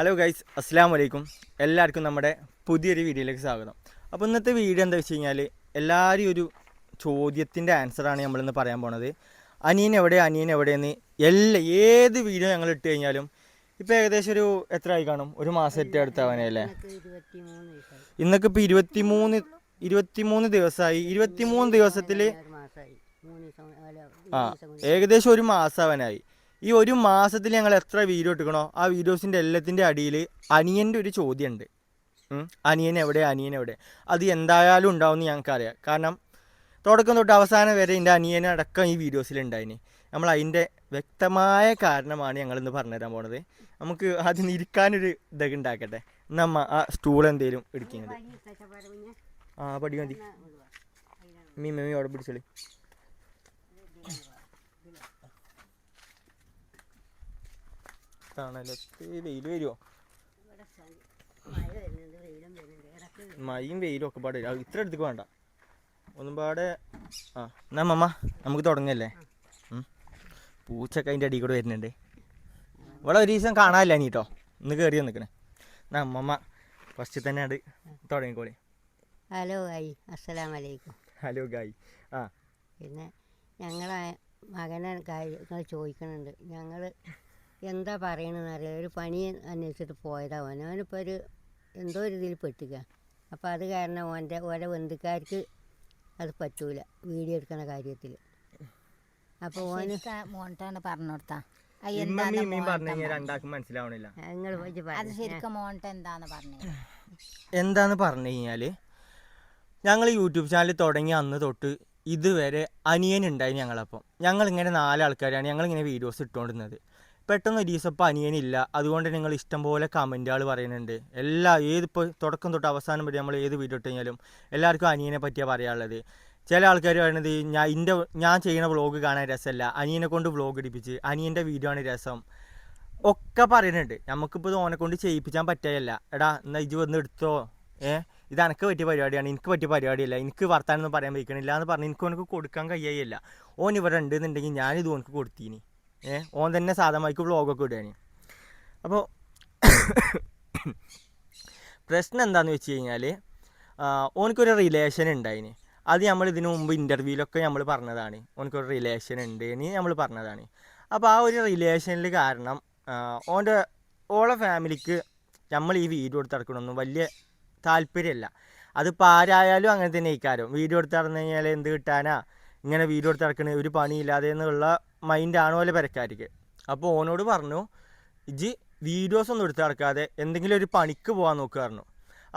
Hello guys അസ്സാം വലൈക്കും എല്ലാവർക്കും നമ്മുടെ പുതിയൊരു വീഡിയോയിലേക്ക് സ്വാഗതം. അപ്പോൾ ഇന്നത്തെ വീഡിയോ എന്താ വെച്ച് കഴിഞ്ഞാൽ എല്ലാവരും ഒരു ചോദ്യത്തിന്റെ ആൻസറാണ് നമ്മളിന്ന് പറയാൻ പോണത്. അനിയൻ എവിടെ അനിയൻ എവിടെയെന്ന് എല്ലാ ഏത് വീഡിയോ ഞങ്ങൾ ഇട്ട് കഴിഞ്ഞാലും ഇപ്പോൾ ഏകദേശം ഒരു എത്ര ആയി കാണും? ഒരു മാസത്തെ അടുത്താവാനല്ലേ ഇന്നൊക്കെ ഇപ്പോൾ ഇരുപത്തിമൂന്ന് ഇരുപത്തിമൂന്ന് ദിവസമായി. ഇരുപത്തിമൂന്ന് ദിവസത്തിൽ ആ. ഏകദേശം ഒരു മാസം മാസമാവാനായി ഈ ഒരു മാസത്തിൽ ഞങ്ങൾ എത്ര വീഡിയോ എടുക്കണോ ആ വീഡിയോസിന്റെ എല്ലാത്തിന്റെ അടിയിൽ അനിയന്റെ ഒരു ചോദ്യമുണ്ട്. അനിയൻ എവിടെ അനിയൻ എവിടെ അത് എന്തായാലും ഉണ്ടാവുമെന്ന് ഞങ്ങൾക്കറിയാം കാരണം തുടക്കം തൊട്ട് അവസാനം വരെ എന്റെ അനിയനടക്കം ഈ വീഡിയോസിൽ ഉണ്ടായിന് നമ്മൾ അതിന്റെ വ്യക്തമായ കാരണമാണ് ഞങ്ങളിന്ന് പറഞ്ഞുതരാൻ പോണത് നമുക്ക് ആദ്യം ഇരിക്കാനൊരു ഇതൊക്കെ ഉണ്ടാക്കട്ടെ നമ്മ ആ സ്റ്റൂൾ എന്തേലും ഇടിക്കുന്നത്. ആ പടി മതി. മീ അവിടെ പിടിച്ചോളി തണലത്ത് വെയിൽ വരുമോ. മഴയും വെയിലും ഒക്കെ പാടെ. ഇത്ര അടുത്തേക്ക് വേണ്ട. ഒന്നും പാടെ ആ എന്നാ മമ്മ നമുക്ക് തുടങ്ങല്ലേ? പൂച്ചക്ക പൂച്ചൊക്കെ അതിന്റെ അടിയിൽ കൂടെ വരുന്നുണ്ട്. ഇവിടെ ഒരു ദിവസം കാണാനില്ല നീ കേട്ടോ ഇന്ന് കയറി നിൽക്കണേ എന്നാ അമ്മമ്മ ഫസ്റ്റ് തന്നെ അത് തുടങ്ങിക്കോളി. ഹലോ ഗായി. അസ്സലാം വലൈക്കും ഹലോ ഗായി. ആ. പിന്നെ ഞങ്ങളെ മകനെ കാര്യങ്ങൾ ചോദിക്കുന്നുണ്ട് ഞങ്ങൾ എന്താ പറയണമെന്ന് അറിയാം. ഒരു പണി അന്വേഷിച്ചിട്ട് പോയതാ ഓൻ അവനിപ്പോൾ ഒരു എന്തോ ഒരു ഇതിൽ പെട്ടുക അപ്പോൾ അത് കാരണം ഓന്റെ ഓരോ ബന്ധുക്കാർക്ക് അത് പറ്റൂല വീഡിയോ എടുക്കുന്ന കാര്യത്തിൽ അപ്പോൾ ഓന് മോണിട്ടാണ് പറഞ്ഞു കൊടുത്താ. എന്താന്ന് പറഞ്ഞു കഴിഞ്ഞാൽ പറഞ്ഞു. കഴിഞ്ഞാൽ ഞങ്ങൾ യൂട്യൂബ് ചാനൽ തുടങ്ങി അന്ന് തൊട്ട് ഇതുവരെ അനിയൻ ഉണ്ടായി ഞങ്ങളപ്പം. ഞങ്ങളിങ്ങനെ നാലാൾക്കാരാണ് ഞങ്ങളിങ്ങനെ വീഡിയോസ് ഇട്ടുകൊണ്ടിരുന്നത് പെട്ടെന്ന് ഒരു ദിവസം ഇപ്പോൾ അനിയനില്ല. അതുകൊണ്ട് നിങ്ങൾ ഇഷ്ടം പോലെ കമന്റുകൾ പറയുന്നുണ്ട്. എല്ലാ ഏതിപ്പോൾ തുടക്കം തൊട്ട് അവസാനം വരെ നമ്മൾ ഏത് വീഡിയോ ഇട്ട് കഴിഞ്ഞാലും എല്ലാവർക്കും അനിയനെ പറ്റിയാണ് പറയാനുള്ളത്. ചില ആൾക്കാർ പറയുന്നത് ഞാൻ എന്റെ ഞാൻ ചെയ്യുന്ന വ്ളോഗ് കാണാൻ രസമല്ല അനിയനെ കൊണ്ട് വ്ളോഗ് ഇടിപ്പിച്ച് അനിയന്റെ വീഡിയോ ആണ് രസം. ഒക്കെ പറയുന്നുണ്ട്. നമുക്കിപ്പോൾ ഓനെ കൊണ്ട് ചെയ്യിപ്പിച്ചാൻ പറ്റുകയല്ല എടാ എന്നാൽ ഇജ് വന്ന് എടുത്തോ? ഏ? ഇത് എനിക്ക് പറ്റിയ പരിപാടിയാണ്. എനിക്ക് പറ്റിയ പരിപാടിയല്ല. എനിക്ക് വർത്താനൊന്നും പറയാൻ വയ്ക്കണില്ല എന്ന് പറഞ്ഞ് എനിക്ക് ഓനക്ക് കൊടുക്കാൻ കഴിയല്ല ഓൻ ഇവിടെ ഉണ്ട് എന്നുണ്ടെങ്കിൽ ഞാനിത് ഓനക്ക് കൊടുത്തീനി. ഏ? ഓൻ തന്നെ സാധനമായിക്ക് വ്ളോഗൊക്കെ ഇടുകയാണ് അപ്പോൾ പ്രശ്നം എന്താണെന്ന് വെച്ച് കഴിഞ്ഞാൽ ഓനക്കൊരു റിലേഷൻ ഉണ്ടായിന് അത് നമ്മൾ ഇതിനു മുമ്പ് ഇന്റർവ്യൂവിലൊക്കെ നമ്മൾ പറഞ്ഞതാണ്. ഓനക്കൊരു റിലേഷൻ ഉണ്ട് എന്ന് നമ്മൾ പറഞ്ഞതാണ്. അപ്പോൾ ആ ഒരു റിലേഷനിൽ കാരണം ഓന്റെ ഓളെ ഫാമിലിക്ക് നമ്മൾ ഈ വീഡിയോ എടുത്ത് നടക്കണമെന്നും വലിയ താല്പര്യമല്ല അതിപ്പോൾ ആരായാലും അങ്ങനെ തന്നെ ഇക്കാരം വീഡിയോ എടുത്ത് നടന്നു കഴിഞ്ഞാൽ എന്ത് കിട്ടാനാ? ഇങ്ങനെ വീഡിയോ എടുത്ത് നടക്കണ ഒരു പണിയില്ലാതെ എന്നുള്ള മൈൻഡാണ് പോലെ പെരക്കാരിക്ക് അപ്പോൾ ഓനോട് പറഞ്ഞു ഇജി വീഡിയോസ് ഒന്നും എടുത്ത് നടക്കാതെ എന്തെങ്കിലും ഒരു പണിക്ക് പോകാൻ പറഞ്ഞു.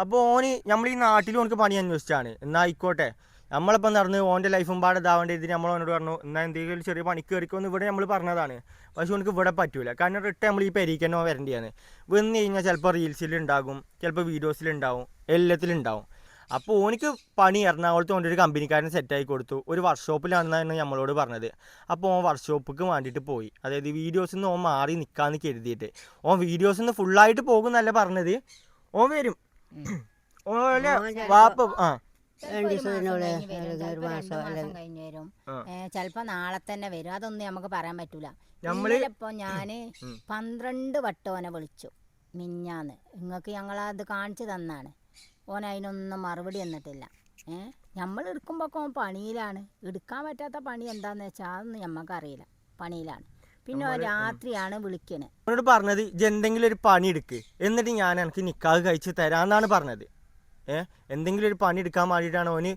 അപ്പോൾ ഓന് നമ്മൾ ഈ നാട്ടിൽ ഓനക്ക് പണി അന്വേഷിച്ചാണ്. എന്നാൽ ആയിക്കോട്ടെ. നമ്മളിപ്പം നടന്ന് ഓന്റെ ലൈഫും പാടെ ഇതാവേണ്ട രീതിയിൽ നമ്മൾ അവനോട് പറഞ്ഞു എന്നാൽ എന്തെങ്കിലും ചെറിയ പണിക്ക് കയറിക്കുമെന്ന് ഇവിടെ നമ്മൾ പറഞ്ഞതാണ്. പക്ഷെ ഓനക്ക് ഇവിടെ പറ്റൂല. കാരണം റിട്ടേൺ നമ്മൾ ഈ പെരീക്ക് തന്നെ വരേണ്ടിയാണ്. വന്ന് കഴിഞ്ഞാൽ ചിലപ്പോൾ റീൽസിലുണ്ടാകും ചിലപ്പോൾ വീഡിയോസിലുണ്ടാവും എല്ലാത്തിലുണ്ടാവും അപ്പോൾ ഓനിക്ക് പണി എറണാകുളത്ത് ഓന്റെ ഒരു കമ്പനിക്കാരൻ സെറ്റായി കൊടുത്തു. ഒരു വർക്ക്ഷോപ്പിലാണെന്നാണ് നമ്മളോട് പറഞ്ഞത്. അപ്പോൾ ഓൻ വർക്ക്ഷോപ്പിക്ക് വേണ്ടിയിട്ട് പോയി. അതായത് വീഡിയോസിൽ നിന്ന് ഓൻ മാറി നിൽക്കാമെന്ന് കരുതിയിട്ട്. ഓൻ വീഡിയോസിൽ നിന്ന് ഫുള്ളായിട്ട് പോകുന്നല്ല പറഞ്ഞത്. ഓൻ വരും. ഓലെ വാപ്പ ആ. ചെലപ്പോ നാളെ തന്നെ വരും. അതൊന്നും നമുക്ക് പറയാൻ പറ്റൂല. ഇപ്പൊ ഞാൻ. പന്ത്രണ്ട് വട്ടം ഓനെ വിളിച്ചു. മിഞ്ഞാന്ന്. നിങ്ങൾക്ക് ഞങ്ങളത് കാണിച്ചു തന്നാണ്. ഓൻ അതിനൊന്നും മറുപടി തന്നിട്ടില്ല. ഏ? നമ്മൾ എടുക്കുമ്പോൾ ഓൻ പണിയിലാണ്. എടുക്കാൻ പറ്റാത്ത പണി എന്താണെന്ന് വെച്ചാൽ അതൊന്നും ഞമ്മക്കറിയില്ല. പണിയിലാണ്. പിന്നെ ഓൻ രാത്രിയാണ് വിളിക്കണത് അവനോട് പറഞ്ഞത് ഇജ്ജ് എന്തെങ്കിലും ഒരു പണി എടുക്ക്. എന്നിട്ട് ഞാൻ എനിക്ക് നിക്കാഹ് കഴിച്ച് തരാന്നാണ് പറഞ്ഞത്. ഏ? എന്തെങ്കിലും ഒരു പണി എടുക്കാൻ വേണ്ടിയിട്ടാണ് ഓന്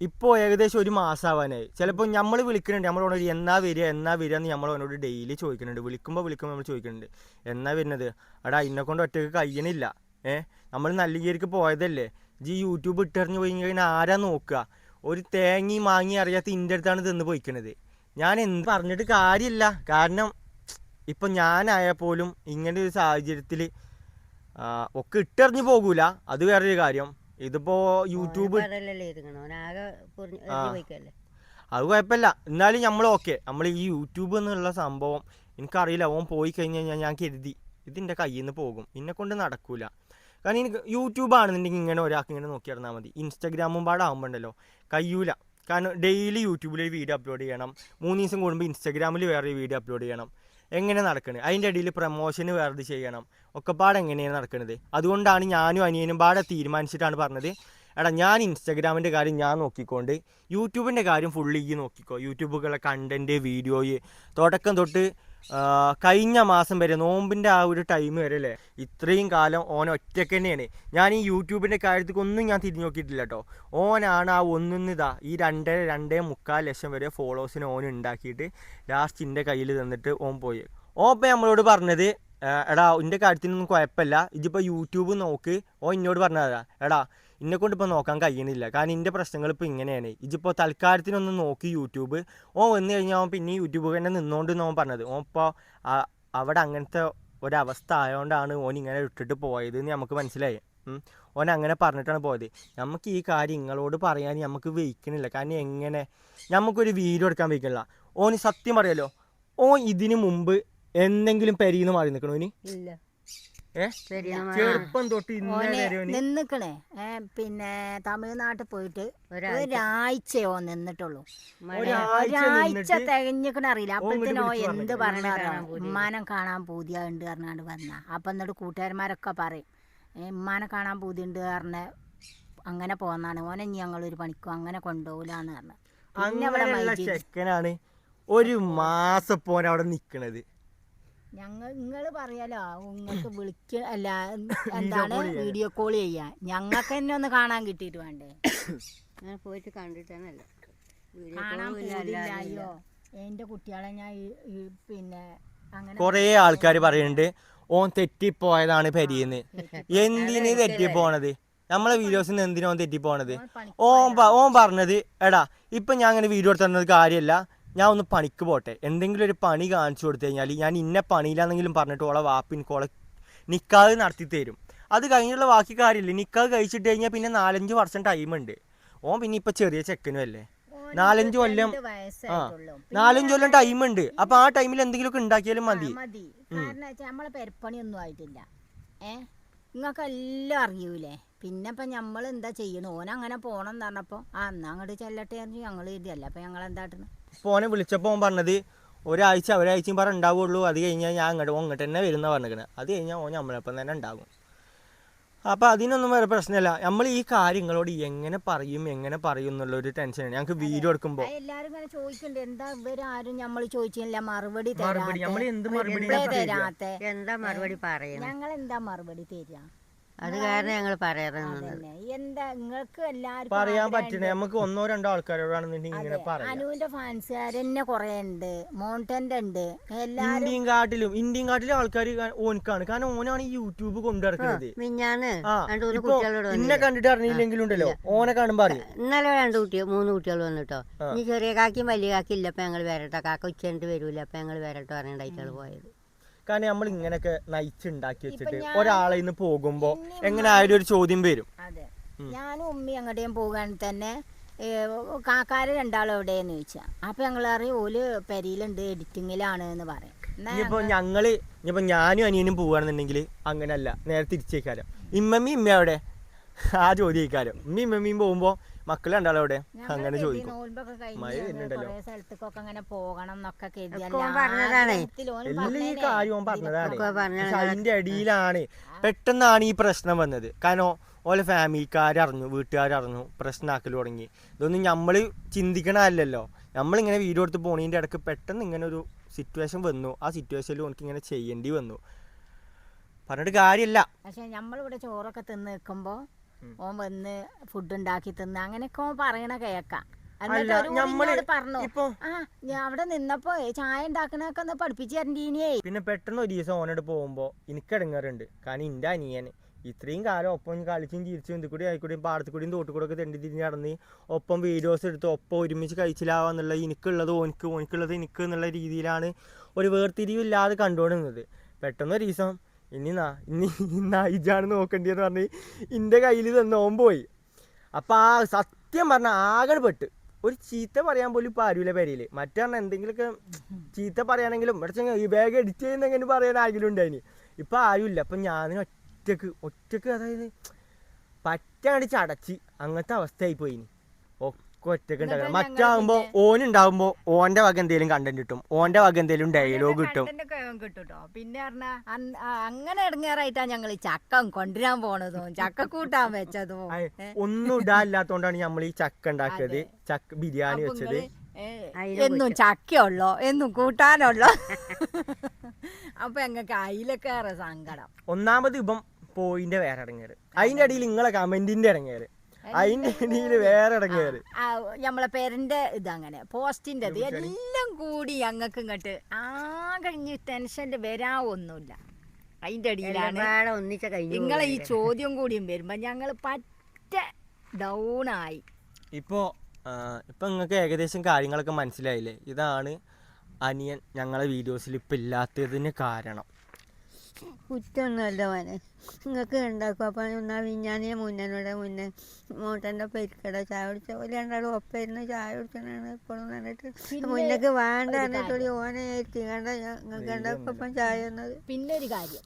ഇപ്പോൾ ഏകദേശം ഒരു മാസമാവാനായി ചിലപ്പോൾ നമ്മൾ വിളിക്കുന്നുണ്ട് നമ്മളോട് എന്നാ വരിക എന്നാ വരിക എന്ന് നമ്മൾ അവനോട് ഡെയിലി ചോദിക്കുന്നുണ്ട് വിളിക്കുമ്പോൾ വിളിക്കുമ്പോൾ നമ്മൾ ചോദിക്കുന്നുണ്ട് എന്നാ വരുന്നത്? അടാ ഇന്നെ കൊണ്ട് ഒറ്റയ്ക്ക് കഴിയണില്ല. ഏ? നമ്മൾ നല്ല പോയതല്ലേ? ജി യൂട്യൂബ് ഇട്ടെറിഞ്ഞ് പോയി കഴിഞ്ഞാൽ ആരാ നോക്കുക ഒരു തേങ്ങി മാങ്ങി അറിയാത്ത ഇന്റെ അടുത്താണ് തിന്ന് പോയിക്കണത്. ഞാൻ എന്ത് പറഞ്ഞിട്ട് കാര്യമില്ല കാരണം ഇപ്പം ഞാനായാൽ പോലും ഇങ്ങനെ ഒരു സാഹചര്യത്തിൽ ഒക്കെ ഇട്ടറിഞ്ഞു പോകൂല. അത് വേറൊരു കാര്യം. ഇതിപ്പോ യൂട്യൂബ് അത് കുഴപ്പമില്ല. എന്നാലും നമ്മൾ ഓക്കെ. നമ്മൾ ഈ യൂട്യൂബ് എന്നുള്ള സംഭവം എനിക്കറിയില്ല. ഓൻ പോയി കഴിഞ്ഞു കഴിഞ്ഞാൽ ഞാൻ കരുതി. ഇതിന്റെ കയ്യിൽ നിന്ന് പോകും. എന്നെ കൊണ്ട് നടക്കൂല. കാരണം എനിക്ക് യൂട്യൂബ് ആണെന്നുണ്ടെങ്കിൽ ഇങ്ങനെ ഒരാൾക്ക് ഇങ്ങനെ നോക്കി നടന്നാൽ മതി. ഇൻസ്റ്റാഗ്രാമും പാടാകുമ്പോണ്ടല്ലോ കയ്യൂല. കാരണം ഡെയിലി യൂട്യൂബിൽ ഒരു വീഡിയോ അപ്ലോഡ് ചെയ്യണം. മൂന്ന് ദിവസം കൂടുമ്പോൾ ഇൻസ്റ്റാഗ്രാമിൽ വേറെ വീഡിയോ അപ്ലോഡ് ചെയ്യണം. എങ്ങനെ നടക്കണത് അതിന്റെ ഇടയിൽ പ്രമോഷന് വേറെ ചെയ്യണം. ഒക്കെപ്പാട് എങ്ങനെയാണ് നടക്കുന്നത് അതുകൊണ്ടാണ് ഞാനും അനിയനും പാടെ തീരുമാനിച്ചിട്ടാണ് പറഞ്ഞത്. എടാ ഞാൻ ഇൻസ്റ്റാഗ്രാമിന്റെ കാര്യം ഞാൻ നോക്കിക്കൊണ്ട് യൂട്യൂബിന്റെ കാര്യം ഫുള്ളിക്ക് നോക്കിക്കോ. യൂട്യൂബുകളെ കണ്ടന്റ് വീഡിയോയ് തുടക്കം തൊട്ട് കഴിഞ്ഞ മാസം വരെ നോമ്പിന്റെ ആ ഒരു ടൈം വരെ അല്ലേ ഇത്രയും കാലം ഓൻ ഒറ്റയ്ക്ക് തന്നെയാണ്. ഞാൻ ഈ യൂട്യൂബിന്റെ കാര്യത്തിൽ ഒന്നും ഞാൻ തിരിഞ്ഞു നോക്കിയിട്ടില്ല കേട്ടോ ഓനാണ് ആ ഒന്നിന്നിതാ ഈ രണ്ടര രണ്ടേ മുക്കാൽ ലക്ഷം വരെ ഫോളോവേഴ്സിന് ഓൻ ഉണ്ടാക്കിയിട്ട് ലാസ്റ്റ് എന്റെ കയ്യിൽ തന്നിട്ട് ഓൻ പോയി. ഓൻ ഇപ്പം നമ്മളോട് പറഞ്ഞത് "ആ, എടാ എന്റെ കാര്യത്തിനൊന്നും കുഴപ്പമില്ല. ഇതിപ്പോൾ യൂട്യൂബ് നോക്ക്. ഓ എന്നോട് പറഞ്ഞതാ എടാ എന്നെ കൊണ്ട് ഇപ്പോൾ നോക്കാൻ കഴിയണില്ല. കാരണം എന്റെ പ്രശ്നങ്ങൾ ഇപ്പോൾ ഇങ്ങനെയാണ്. ഇതിപ്പോൾ തൽക്കാലത്തിനൊന്ന് നോക്കി യൂട്യൂബ്. ഓ വന്നു കഴിഞ്ഞാൽ അവൻ പിന്നെ യൂട്യൂബ് തന്നെ നിന്നുകൊണ്ട് നോൻ പറഞ്ഞത്. ഓ ഇപ്പോൾ അവിടെ അങ്ങനത്തെ ഒരവസ്ഥ ആയതുകൊണ്ടാണ് ഓൻ ഇങ്ങനെ ഇട്ടിട്ട് പോയത് എന്ന് നമുക്ക് മനസ്സിലായി. ഓൻ അങ്ങനെ പറഞ്ഞിട്ടാണ് പോയത്. നമുക്ക് ഈ കാര്യം നിങ്ങളോട് പറയാൻ നമുക്ക് വെയ്ക്കണില്ല. കാരണം എങ്ങനെ? നമുക്കൊരു വീഡിയോ എടുക്കാൻ വെയ്ക്കണില്ല. ഓന് സത്യം പറയാലോ ഓ ഇതിനു മുമ്പ് എന്തെങ്കിലും പെരിയെന്ന് മാറി നിൽക്കണോ ഇനി? ഇല്ല. ചെറുപ്പം തൊട്ട് നിന്നിക്കണേ. ഏ പിന്നെ തമിഴ്നാട്ടിൽ പോയിട്ട് ഒരാഴ്ച. ഒരാഴ്ചയോ നിന്നിട്ടുള്ളൂ. ഒരാഴ്ച തികഞ്ഞിക്കണ അറിയില്ല. അപ്പോഴത്തേനോ എന്ത് പറഞ്ഞു. ഉമ്മാനം കാണാൻ പൂതിയ ഉണ്ട് കാണാൻ പൂതിയുണ്ട് പറഞ്ഞാണ്ട് വന്ന. അപ്പം എന്നിട്ട് കൂട്ടുകാരന്മാരൊക്കെ പറയും. ഉമ്മാനെ കാണാൻ ഉണ്ട് പറഞ്ഞ അങ്ങനെ പോന്നാണ്. ഓനെ ഇനി ഞങ്ങളൊരു പണിക്കും അങ്ങനെ കൊണ്ടുപോകില്ലാന്ന് പറഞ്ഞു. അങ്ങനെയുള്ള ചെക്കനാണ് ഒരു മാസം പോലെ അവിടെ നിക്കണത്. ഞങ്ങൾ നിങ്ങൾ പറയാലോ നിങ്ങൾക്ക് വിളിക്ക അല്ല എന്താണ് വീഡിയോ കോൾ ചെയ്യാൻ ഞങ്ങൾക്ക് തന്നെ ഒന്ന് കാണാൻ കിട്ടിയിട്ട് വേണ്ടേ? ഞാൻ പോയിട്ട് കണ്ടിട്ടാണല്ലോ വീഡിയോ കാണാൻ അല്ലാതെ എന്റെ കുട്ടികളെ ഞാൻ പിന്നെ അങ്ങനെ കൊറേ ആൾക്കാർ പറയുന്നുണ്ട് ഓൻ തെറ്റിപ്പോയതാണ് പെരിയെന്ന് എന്തിന് തെറ്റിപ്പോണത്? നമ്മളെ വീഡിയോസിന് എന്തിനാ ഓൻ തെറ്റിപ്പോണത്? ഓൻ ഓൻ പറഞ്ഞത് എടാ ഇപ്പം ഞാൻ അങ്ങനെ വീഡിയോ എടുത്തു കാര്യമല്ല ഞാൻ ഒന്ന് പണിക്ക് പോട്ടെ. എന്തെങ്കിലും ഒരു പണി കാണിച്ചു കൊടുത്തു കഴിഞ്ഞാൽ ഞാൻ ഇന്ന പണിയിലാണെങ്കിലും പറഞ്ഞിട്ട് ഓളെ വാപ്പിൻ ഓളെ നിക്കാതെ നടത്തി തരും. അത് കഴിഞ്ഞുള്ള ബാക്കി കാര്യമില്ല? നിക്കാതെ കഴിച്ചിട്ട് കഴിഞ്ഞാൽ പിന്നെ നാലഞ്ച് വർഷം ടൈമുണ്ട് ഓൻ പിന്നെ ഇപ്പം ചെറിയ ചെക്കനും അല്ലേ? നാലഞ്ച് കൊല്ലം ആ. നാലഞ്ച് കൊല്ലം ടൈമുണ്ട് അപ്പം ആ ടൈമിൽ എന്തെങ്കിലുമൊക്കെ ഉണ്ടാക്കിയാലും മതി. കാരണം വെച്ചാൽ നമ്മളെ പെരപ്പണിയൊന്നും ആയിട്ടില്ല. നിങ്ങൾക്ക് എല്ലാം അറിയൂലേ? പിന്നെ ഇപ്പം നമ്മൾ എന്താ ചെയ്യണു? ഓനങ്ങനെ പോകണം എന്ന് പറഞ്ഞപ്പോൾ ആ എന്നാ അങ്ങോട്ട് ചെല്ലട്ടെ എന്ന് ഞങ്ങൾ ഇതല്ല അപ്പം ഞങ്ങൾ എന്താട്ടണ് അപ്പോൾ ഓനെ വിളിച്ചപ്പോൾ ഓൻ പറഞ്ഞത് ഒരാഴ്ച ഒരാഴ്ചയും പറഞ്ഞ ഉണ്ടാവുള്ളൂ. അത് കഴിഞ്ഞാൽ ഞാൻ അങ്ങോട്ട് അങ്ങോട്ട് തന്നെ വരുന്ന പറഞ്ഞിരിക്കണത് അത് കഴിഞ്ഞാൽ ഓൻ നമ്മളെപ്പം തന്നെ ഉണ്ടാകും അപ്പോൾ അതിനൊന്നും വേറെ പ്രശ്നമില്ല നമ്മൾ ഈ കാര്യങ്ങളോട് എങ്ങനെ പറയും എങ്ങനെ പറയും എന്നുള്ളൊരു ടെൻഷനാണ് ഞങ്ങൾക്ക് വീഡിയോ എടുക്കുമ്പോൾ ആ, എല്ലാരും ഇങ്ങനെ ചോദിക്കണ്ട്. എന്താ ഇവരാരും നമ്മൾ ചോദിച്ചില്ല മറുപടി മറുപടി. നമ്മൾ തരാത്തെ എന്ത് മറുപടി തരാത്തെ. എന്താ മറുപടി പറയുന്നത് ഞങ്ങൾ എന്താ മറുപടി തരിക അത് കാരണം ഞങ്ങൾ പറയാതെ അതന്നെ. എന്താ നിങ്ങൾക്ക് എല്ലാവർക്കും പറയാൻ പറ്റണേ നമുക്ക് ഒന്നോ രണ്ടോ ആൾക്കാരോടാണ് ഇങ്ങനെ പറയാം. അനുവിന്റെ ഫാൻസുകാർ തന്നെ കുറെ ഉണ്ട്. മോണ്ടന്റെ ഉണ്ട്. എല്ലാരും ഇന്ത്യൻ കാട്ടിലും ഇന്ത്യൻ കാട്ടിലും ആൾക്കാർ ഓനക്കാണ് കാരണം ഓനാണ് ഈ യൂട്യൂബ് കൊണ്ടിറക്കുന്നത് മിഞ്ഞാന്ന് ആ രണ്ടു മൂന്ന് ഇപ്പൊ കുട്ടികളോട് ഇന്നെ കണ്ടിട്ട് അറിഞ്ഞില്ലെങ്കിലും ഉണ്ടല്ലോ. ഓനെ കാണുമ്പോ അറിയും? ഇന്നലെ രണ്ട് കുട്ടികൾ മൂന്ന് കുട്ടികൾ വന്നിട്ടോ. ഇനി ചെറിയ കാക്കിയും വലിയ കാക്കി ഇല്ല. അപ്പം ഞങ്ങൾ വരട്ടെ. കാക്ക ഉച്ചയിട്ട് വരൂല. അപ്പൊ ഞങ്ങൾ വരട്ടെ പറഞ്ഞിട്ടായിട്ടാണ് പോയത്. കാരണം നമ്മൾ ഇങ്ങനെയൊക്കെ നയിച്ചുണ്ടാക്കി വെച്ചിട്ട് ഒരാളെ ഇന്ന് പോകുമ്പോ എങ്ങനെ ആയാലും ഒരു ചോദ്യം വരും. ഞാനും ഉമ്മി അങ്ങോട്ടേയും പോകുകയാണെങ്കിൽ തന്നെ കാക്കാര് രണ്ടാളും എവിടെയെന്ന് ചോദിച്ചാ അപ്പൊ ഞങ്ങൾ അറിയും ഓൽ പെരിയിലുണ്ട് എഡിറ്റിങ്ങിലാണ് എന്ന് പറയും. ഇനിയിപ്പോ ഞങ്ങൾ ഇനിയിപ്പോ ഞാനും അനിയനും പോവാണെന്നുണ്ടെങ്കിൽ അങ്ങനല്ല നേരെ തിരിച്ചേക്കാരം. ഇമ്മമ്മി ഇമ്മ അവിടെ ആ ചോദ്യം ചോദിക്കാരം. ഇമ്മി ഇമ്മമ്മയും പോകുമ്പോ മക്കൾ രണ്ടാളും അവിടെ? അങ്ങനെ ചോദിക്കും. മഴ വരുന്നുണ്ടല്ലോ. സ്ഥലത്തേക്കൊക്കെ അങ്ങനെ പോകണം എന്നൊക്കെ എല്ലാം ഈ കാര്യം ഓൻ പറഞ്ഞതാണ്. പക്ഷെ അതിന്റെ അടിയിലാണ് പെട്ടെന്നാണ് ഈ പ്രശ്നം വന്നത്. കാരണം ഓലെ ഫാമിലിക്കാരറിഞ്ഞു വീട്ടുകാരറിഞ്ഞു പ്രശ്നമാക്കൽ തുടങ്ങി. ഇതൊന്നും നമ്മൾ ചിന്തിക്കണമല്ലല്ലോ നമ്മളിങ്ങനെ വീഡിയോ എടുത്ത് പോണതിന്റെ ഇടയ്ക്ക് പെട്ടെന്ന് ഇങ്ങനെ ഒരു സിറ്റുവേഷൻ വന്നു. ആ സിറ്റുവേഷനിൽ എനിക്ക് ഇങ്ങനെ ചെയ്യേണ്ടി വന്നു. പറഞ്ഞിട്ട് കാര്യമില്ല പക്ഷെ നമ്മളിവിടെ ചോറൊക്കെ തിന്ന് നിൽക്കുമ്പോ ഉം. ഓൻ വന്ന് ഫുഡ് ഉണ്ടാക്കി തിന്ന് അങ്ങനെയൊക്കെ ഓൻ പറയണ കേക്കാം. അവിടെ നിന്നപ്പോ ചായ ഉണ്ടാക്കണൊക്കെ ഒന്ന് പഠിപ്പിച്ചു തരണ്ടീനിയേ. പിന്നെ പെട്ടെന്ന് ഒരു ദിവസം ഓനോട് പോകുമ്പോ എനിക്ക് ഇടങ്ങാറുണ്ട്. കാരണം ഇന്റെ അനിയന് ഇത്രയും കാലം ഒപ്പം കളിച്ചും ചിരിച്ചും ഇത് കൂടി ആയിക്കൂടിയും പാടത്തു കൂടിയും തോട്ടുകൂടെ ഒക്കെ തെണ്ടി തിരിഞ്ഞ് നടന്ന് ഒപ്പം വീഡിയോസ് എടുത്ത് ഒപ്പം ഒരുമിച്ച് കഴിച്ചിലാവാന്നുള്ള എനിക്കുള്ളത് ഓനിക്ക് ഓനിക്കുള്ളത് എനിക്ക് എന്നുള്ള രീതിയിലാണ് ഒരു വേർതിരിവില്ലാതെ കണ്ടുകൊണ്ടിരുന്നത്. പെട്ടെന്ന് ഒരു ദിവസം ഇനി നാ ഇനി ഇന്നാ ഇജാണ് നോക്കേണ്ടിയെന്ന് പറഞ്ഞ് എന്റെ കയ്യിൽ തന്നെ ഓൻ പോയി. അപ്പം ആ സത്യം പറഞ്ഞാൽ ആകെ പെട്ട്. ഒരു ചീത്ത പറയാൻ പോലും ഇപ്പം ആരുമില്ല പേരയിൽ മറ്റേ പറഞ്ഞാൽ എന്തെങ്കിലുമൊക്കെ ചീത്ത പറയുകയാണെങ്കിലും ഇവിടെ ഈ ബാഗ് എഡിറ്റ് ചെയ്യുന്നെങ്കിലും പറയാൻ ആരെങ്കിലും ഉണ്ടായിന് ഇപ്പം ആരുമില്ല അപ്പം ഞാൻ ഒറ്റയ്ക്ക് ഒറ്റയ്ക്ക് അതായത് പറ്റാണ്ട് ചടച്ച് അങ്ങനത്തെ അവസ്ഥയായി പോയിനി. ഒക്കെ ഒറ്റയ്ക്ക് ഉണ്ടാക്കണം. മറ്റാകുമ്പോ ഓനുണ്ടാവുമ്പോ ഓന്റെ വക എന്തേലും കണ്ടന്റ് കിട്ടും. ഓന്റെ വക എന്തേലും ഡയലോഗ് കിട്ടും. പിന്നെ പറഞ്ഞാ അങ്ങനെ ഇടങ്ങേറായിട്ടാ ഞങ്ങൾ ചക്ക കൊണ്ടുവരാൻ പോണതും ചക്ക കൂട്ടാൻ വെച്ചതും? ഒന്നും ഇടാല്ലാത്തോണ്ടാണ് നമ്മൾ ഈ ചക്ക ഉണ്ടാക്കിയത്. ചക്ക ബിരിയാണി വെച്ചത്. എന്നും ചക്കയുള്ളോ എന്നും കൂട്ടാനുള്ളോ? അപ്പൊ ഞങ്ങൾക്ക് അയിലൊക്കെ സങ്കടം. ഒന്നാമത് ഇപ്പം പോയിന്റെ വേറെ ഇടങ്ങേറ്. അതിന്റെ ഇടയിൽ നിങ്ങളെ കമന്റിന്റെ ഇടങ്ങേറ്. അതിന്റെ ഇടയിൽ വേറെ ഇടങ്ങേറ്. ആ, നമ്മളെ പേരന്റെ അങ്ങനെ. പോസ്റ്റിന്റെ എല്ലാം കൂടി ഞങ്ങൾക്ക് ഇങ്ങോട്ട് ആകെ ഇനി ടെൻഷന്റെ വരാവൊന്നുമില്ല അതിന്റെ അടിയിലാണ്. കഴിഞ്ഞു നിങ്ങളെ ഈ ചോദ്യം കൂടിയും വരുമ്പോ ഞങ്ങൾ പറ്റ ഡൗൺ ആയി. ഇപ്പോ ആ, ഇപ്പൊ നിങ്ങൾക്ക് ഏകദേശം കാര്യങ്ങളൊക്കെ മനസ്സിലായില്ലേ? ഇതാണ് അനിയൻ ഞങ്ങളെ വീഡിയോസിൽ ഇപ്പൊ ഇല്ലാത്തതിന് കാരണം. കുറ്റൊന്നുമല്ല മോനെ. നിങ്ങൾക്ക് ഉണ്ടാക്കും അപ്പം ഒന്നാ വിഞ്ഞാനേ മുന്നനോടെ മുന്നേ മോട്ടന്റെ പെരിക്കട ചായ കുടിച്ച ഒരു രണ്ടാളും ഒപ്പായിരുന്നു ചായ കുടിച്ചാണ് ഇപ്പോഴും കണ്ടിട്ട്. മുന്നേക്ക് വേണ്ട എന്നിട്ടൊരു ഓനെ എത്തിക്കണ്ട നിങ്ങൾക്ക് ഉണ്ടാക്കും ചായ എന്നത് പിന്നെ ഒരു കാര്യം.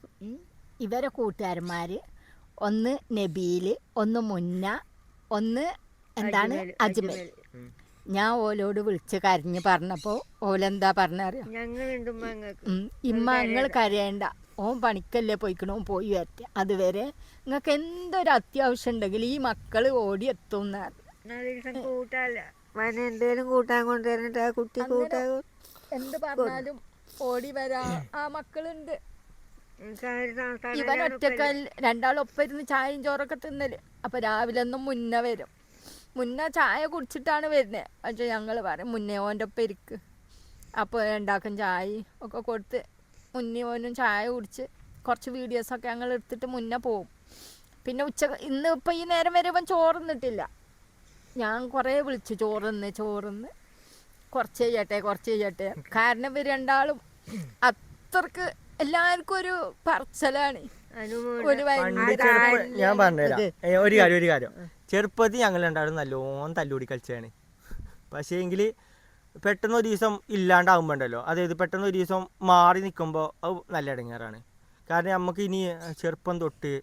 ഇവരെ കൂട്ടുകാരന്മാർ ഒന്ന് നബീൽ ഒന്ന് മുന്ന ഒന്ന് എന്താണ് അജ്മൽ ഞാൻ ഓലോട് വിളിച്ച് കരഞ്ഞ് പറഞ്ഞപ്പോ ഓലെന്താ പറഞ്ഞറിയാം ഉം, ഇമ്മ ഞങ്ങൾ കരയണ്ട. ഓൻ പണിക്കല്ലേ പോയിക്കണോ പോയി വരട്ടെ. അതുവരെ നിങ്ങൾക്ക് എന്തൊരു അത്യാവശ്യം ഉണ്ടെങ്കിൽ ഈ മക്കൾ ഓടി എത്തും എന്തേലും കൂട്ടാൻ ആ കുട്ടി കൂട്ടാൻ എന്ത് പറഞ്ഞാലും ഓടി വരാ. ആ മക്കളുണ്ട്. ഇവൻ ഒറ്റക്കൽ രണ്ടാളൊപ്പം ഇരുന്ന് ചായയും ചോറൊക്കെ തിന്നൽ. അപ്പൊ രാവിലെ ഒന്നും മുന്നേ വരും. മുന്നേ ചായ കുടിച്ചിട്ടാണ് വരുന്നത് പക്ഷെ ഞങ്ങൾ പറയും മുന്നേ ഓന്റെ ഒപ്പം ഇരിക്ക്. അപ്പോൾ ഉണ്ടാക്കും ചായ ഒക്കെ കൊടുത്ത് മുന്നേ ഓനും ചായ കുടിച്ച് കുറച്ച് വീഡിയോസൊക്കെ ഞങ്ങൾ എടുത്തിട്ട് മുന്നേ പോവും. പിന്നെ ഉച്ച ഇന്ന് ഇപ്പം ഈ നേരം വരെ ഇവൻ ചോറുന്നിട്ടില്ല ഞാൻ കുറേ വിളിച്ചു ചോറുന്ന് ചോറുന്ന്. കുറച്ച് ചെയ്യട്ടെ കുറച്ച് ചെയ്യട്ടെ കാരണം ഇവർ രണ്ടാളും അത്രയ്ക്ക് എല്ലാവർക്കും ഒരു പറച്ചലാണ്. ഒരു ഞാൻ പറഞ്ഞുതരാം. ഒരു കാര്യം ഒരു കാര്യം. ചെറുപ്പത്തിൽ ഞങ്ങൾ രണ്ടാളും നല്ലോണം തല്ലുകൂടി കളിച്ചാണ് പക്ഷേ എങ്കിൽ പെട്ടെന്ന് ഒരു ദിവസം ഇല്ലാണ്ടാവുമ്പോണ്ടല്ലോ. അതായത് പെട്ടെന്ന് ഒരു ദിവസം മാറി നിൽക്കുമ്പോൾ അത് നല്ല ഇടങ്ങാറാണ് കാരണം നമുക്ക് ഇനി ചെറുപ്പം തൊട്ട്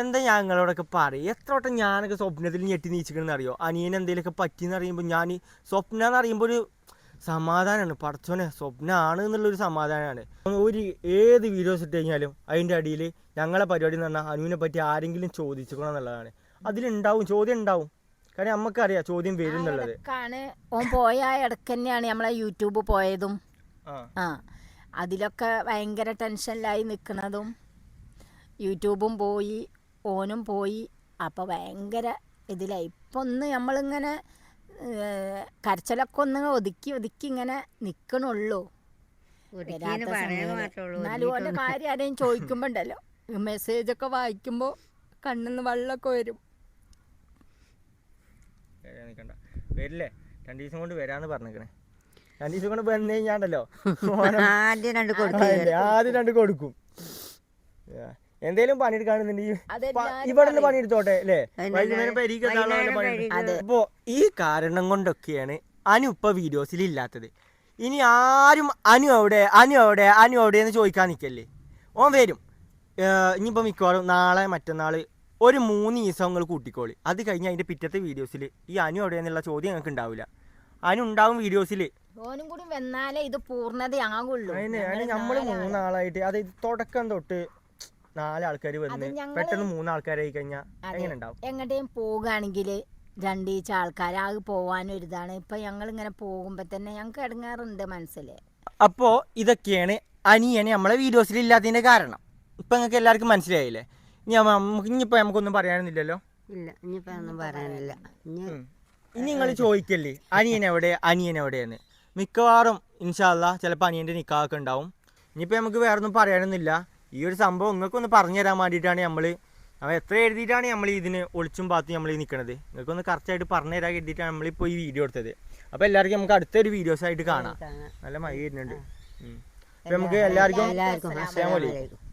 എന്താ ഞങ്ങളോടൊക്കെ പറയും? എത്ര വട്ടം ഞാനൊക്കെ സ്വപ്നത്തിൽ ഞെട്ടി നീച്ചിക്കണമെന്ന് അറിയോ? അനിയൻ എന്തെങ്കിലുമൊക്കെ പറ്റിയെന്ന് അറിയുമ്പോൾ ഞാൻ സ്വപ്നം എന്ന് അറിയുമ്പോൾ ഒരു സമാധാനമാണ് പടച്ചോനെ സ്വപ്നമാണ് എന്നുള്ളൊരു സമാധാനമാണ് ഒരു ഏത് വീഡിയോസ് ഇട്ട് കഴിഞ്ഞാലും അതിന്റെ അടിയിൽ ഞങ്ങളെ പരിപാടി എന്ന് പറഞ്ഞാൽ അനുവിനെ പറ്റി ആരെങ്കിലും ചോദിച്ചിക്കണം എന്നുള്ളതാണ്. അതിലുണ്ടാവും ചോദ്യം ഉണ്ടാവും കാരണം നമുക്കറിയാം ചോദ്യം വരും എന്നുള്ളത് ഇടക്കാണ് ഓൻ പോയ ആ ഇടയ്ക്ക് തന്നെയാണ് നമ്മളെ യൂട്യൂബ് പോയതും. ആ. ആ. അതിലൊക്കെ ഭയങ്കര ടെൻഷനിലായി നിൽക്കുന്നതും യൂട്യൂബും പോയി ഓനും പോയി. അപ്പോൾ ഭയങ്കര ഇതിലായി. ഇപ്പം ഒന്ന് നമ്മളിങ്ങനെ ഏഹ്, കരച്ചിലൊക്കെ ഒന്ന് ഒതുക്കി ഒതുക്കി ഇങ്ങനെ നിൽക്കണുള്ളൂ ഒതുക്കിയെന്ന് പറയാൻ മാത്രമേ ഉള്ളൂ എന്നാലും ഓന്റെ കാര്യം ആരെയും ചോദിക്കുമ്പോണ്ടല്ലോ മെസ്സേജൊക്കെ വായിക്കുമ്പോൾ കണ്ണിന്ന് വെള്ളമൊക്കെ വരും. വരാൻ നിൽക്കണ്ട വരില്ലേ? രണ്ട് ദിവസം കൊണ്ട് വരാന്ന് പറഞ്ഞേക്കണേ. രണ്ട് ദിവസം കൊണ്ട് വന്നു കഴിഞ്ഞാണ്ടല്ലോ? ആദ്യം രണ്ട് കൊടുക്കും ആദ്യം രണ്ട് കൊടുക്കും. എന്തേലും പണിയെടുക്കാണെന്നുണ്ടെങ്കിൽ ഇവിടെ നിന്ന് പണിയെടുത്തോട്ടെ അല്ലേ? അപ്പൊ വൈകുന്നേരം അപ്പോ ഈ കാരണം കൊണ്ടൊക്കെയാണ് അനു ഇപ്പൊ വീഡിയോസിൽ ഇല്ലാത്തത് ഇനി ആരും അനു അവിടെ അനു അവിടെ അനു അവിടെ എന്ന് ചോദിക്കാൻ നിൽക്കല്ലേ ഓൻ വരും. ഇനിയിപ്പോ ഇനിയിപ്പോൾ മിക്കവാറും നാളെ മറ്റന്നാൾ ഒരു മൂന്ന് ദിവസം നിങ്ങൾ കൂട്ടിക്കോളി. അത് കഴിഞ്ഞ് അതിന്റെ പിറ്റത്തെ വീഡിയോസിൽ ഈ അനു എവിടെയെന്നുള്ള ചോദ്യം ഞങ്ങൾക്ക് ഉണ്ടാവില്ല അനു ഉണ്ടാവും വീഡിയോസിൽ ഓനും കൂടി വന്നാലേ ഇത് പൂർണതയാകുള്ളൂ നമ്മൾ. മൂന്നാളായിട്ട് അതായത് തുടക്കം തൊട്ട് നാലാൾക്കാർ വന്ന് അത് പെട്ടെന്ന് മൂന്നാൾക്കാരായി കഴിഞ്ഞാൽ അതെ. എങ്ങനെ ഉണ്ടാവും? എങ്ങോട്ടേയും പോകുകയാണെങ്കിൽ രണ്ടീച്ച ആൾക്കാർ അത് ഒരിതാണ്. ഇപ്പൊ ഞങ്ങൾ ഇങ്ങനെ പോകുമ്പോ തന്നെ ഞങ്ങൾക്ക് ഇടങ്ങാറുണ്ട് മനസ്സിൽ അപ്പോ ഇതൊക്കെയാണ് അനിയനെ നമ്മളെ വീഡിയോസിൽ ഇല്ലാത്തതിന്റെ കാരണം. ഇപ്പൊ നിങ്ങൾക്ക് എല്ലാവർക്കും മനസ്സിലായില്ലേ? ഇനി നമ്മ- നമുക്ക് ഇനിയിപ്പോൾ നമുക്കൊന്നും പറയാനൊന്നുമില്ലല്ലോ? ഇല്ല ഇനിയിപ്പോ ഒന്നും പറയാനില്ല. ഇനി. ഇനി നിങ്ങൾ ചോദിക്കല്ലേ അനിയൻ എവിടെ അനിയൻ എവിടെയെന്ന്? മിക്കവാറും ഇൻഷാല്ല ചിലപ്പോൾ അനിയന്റെ നിക്കാഹൊക്കെ ഉണ്ടാവും. ഇനിയിപ്പോൾ നമുക്ക് വേറെ ഒന്നും പറയാനൊന്നുമില്ല. ഈ ഒരു സംഭവം നിങ്ങൾക്കൊന്ന് പറഞ്ഞു തരാൻ വേണ്ടിയിട്ടാണ് നമ്മൾ അവ എത്ര എഴുതിയിട്ടാണ് നമ്മൾ ഇതിന് ഒളിച്ചും പാത്തും നമ്മൾ ഈ നിൽക്കുന്നത് നിങ്ങൾക്കൊന്ന് കറക്റ്റായിട്ട് പറഞ്ഞു തരാൻ കരുതിയിട്ടാണ് നമ്മളിപ്പോൾ ഈ വീഡിയോ എടുത്തത്. അപ്പോൾ എല്ലാവർക്കും നമുക്ക് അടുത്തൊരു വീഡിയോസ് ആയിട്ട് കാണാം. നല്ല മഴ വരുന്നുണ്ട്. അപ്പോൾ നമുക്ക് എല്ലാവർക്കും. അസ്സലാമു അലൈക്കും.